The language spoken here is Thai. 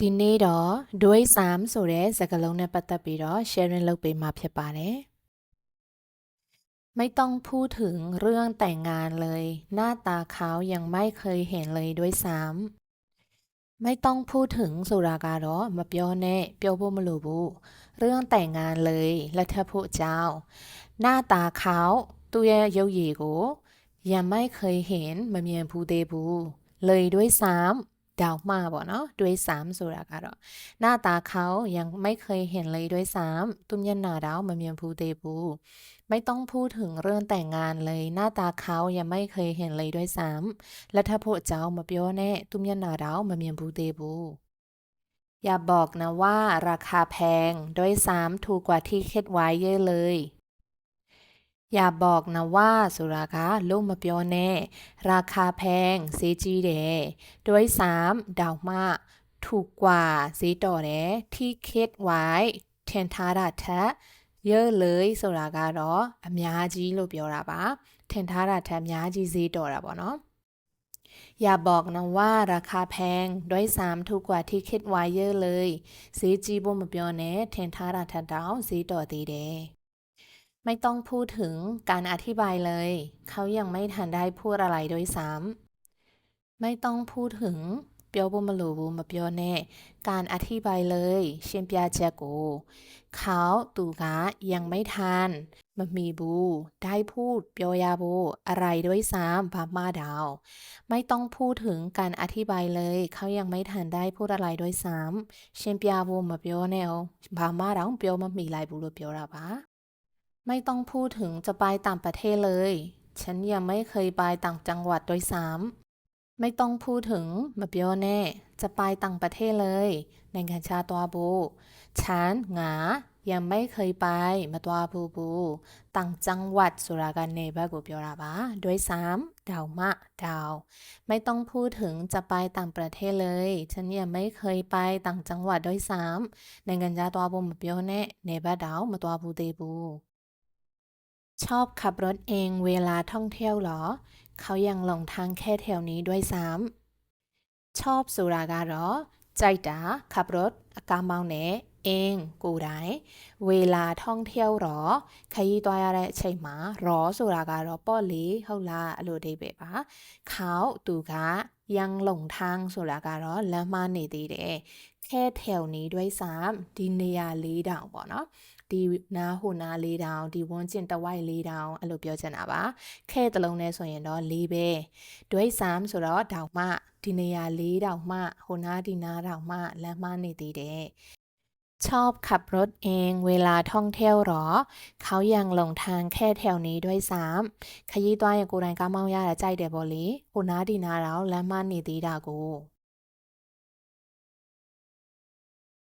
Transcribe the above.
ဒီနေ့တော့ဒွိဆမ်ဆိုတဲ့စကားလုံးနဲ့ပတ်သက်ပြီးတော့ sharing လုပ်ပေးမှာဖြစ်ပါတယ်ไม่ต้องพูดถึงเรื่องแต่งงานเลย หน้าตาเขายังไม่เคยเห็นเลยด้วยซ้ำไม่ต้องพูดถึงဆိုတာကတော့မပြောနဲ့ပြောဖို့မလိုဘူးเรื่องแต่งงานเลยလက်ထပ်ဖို့အကြောင်းหน้าตาเขาသူ့ရဲ့ရုပ်ရည်ကိုยังไม่เคยเห็นမမြင်ဘူးသေးဘူးเลยด้วยซ้ำ ดาวมาบ่เนาะด้วยซ้ำสุดาကတော့หน้าตาเขายังไม่เคยเห็นเลยด้วยซ้ำตุ้มยันนาดาวมาเมียนพูเตปูไม่ต้องพูดถึงเรื่องแต่งงานเลย หน้าตาเขายังไม่เคยเห็นเลยด้วยซ้ำและถ้าพวกเจ้ามาเปียแน่ ตุ้มยันนาดาวมาเมียนพูเตปูอย่าบอกนะว่าราคาแพง โดยซ้ำถูกกว่าที่คิดไว้เยอะเลย อย่าบอกนะว่าสุรากาลูกมาเปียวแน่ ราคาแพงซีจีเดด้วยซ้ำดาวมากถูกกว่าซีต่อเดที่คิดไว้เทนทาราทะ เยอะเลยဆိုတာကတော့အများကြီးလို့ပြောတာပါထင်ထားတာထက်အများကြီးဈေးတော်တာပေါ့နော်อย่าบอกนะว่าราคาแพงด้วยซ้ำถูกกว่าที่คิดไว้เยอะเลยဈေးကြီးဖို့မပြောနဲ့ထင်ထားတာထက်တောင်ဈေးတော်သေးတယ် ไม่ต้องพูดถึงการอธิบายเลย เขายังไม่ทันได้พูดอะไรโดยซ้ำไม่ต้องพูดถึงเปียวบุมลูบุมเปียวเน่การอธิบายเลยเชียนเปียเจโกเขาตูกะยังไม่ทันมันมีบู ได้พูดเปียวยาบูอะไรด้วยซ้ำบามาดาว ไม่ต้องพูดถึงการอธิบายเลย เขายังไม่ทันได้พูดอะไรด้วยซ้ำเชียนเปียบูมเปียวเน่บามาดาวเปียวมันมีลายบูรูเปียวราบะ ไม่ต้องพูดถึงจะไปต่างประเทศเลย ฉันยังไม่เคยไปต่างจังหวัดโดยสามไม่ต้องพูดถึงมาเปียวแน่จะไปต่างประเทศเลยในกัญชาตัวบู ฉันหงา ยังไม่เคยไปมาตัวบูบู ต่างจังหวัดสุรากันเนบะกูเปียวราบาด้วยสามดาวมะดาว ไม่ต้องพูดถึงจะไปต่างประเทศเลย ฉันยังไม่เคยไปต่างจังหวัดด้วยสามในกัญชาตัวบูมาเปียวแน่เนบะดาวมาตัวบูเตบู ชอบขับรถเองเวลาท่องเที่ยวหรอ เขายังหลงทางแค่แถวนี้ด้วยซ้ำชอบสุรากาหรอ ใจจ๋าขับรถอาการเมาเนเอง กูได้ เวลาท่องเที่ยวหรอใครตัวอะไรใช่หมหรอสุรากาหรอป้อลีเฮาลาอโลเดเบปะเขาตูกะยังหลงทางสุรากาหรอและมาเนตีเดแค่แถวนี้ด้วยซ้ำดินเนียลีดาวบ่เนาะ ဒီနားဟိုနားလေးတောင်ဒီဝန်းကျင်တဝိုက်လေးတောင်အဲ့လိုပြောချင်တာပါခဲတလုံးနဲ့ဆိုရင်တော့လေးပဲဒွိဆမ်ဆိုတော့တောင်မှဒီနေရာလေးတောင်မှဟိုနားဒီနားတောင်မှလမ်းမနေသေးတယ်ชอบขับรถเองเวลาท่องเที่ยวหรอ เขายังหลงทางแค่แถวนี้ด้วยซ้ำခရီးသွားရင်ကိုယ်တိုင်ကားမောင်းရတာကြိုက်တယ်ပေါ့လေဟိုနားဒီနားတောင်လမ်းမနေသေးတာကို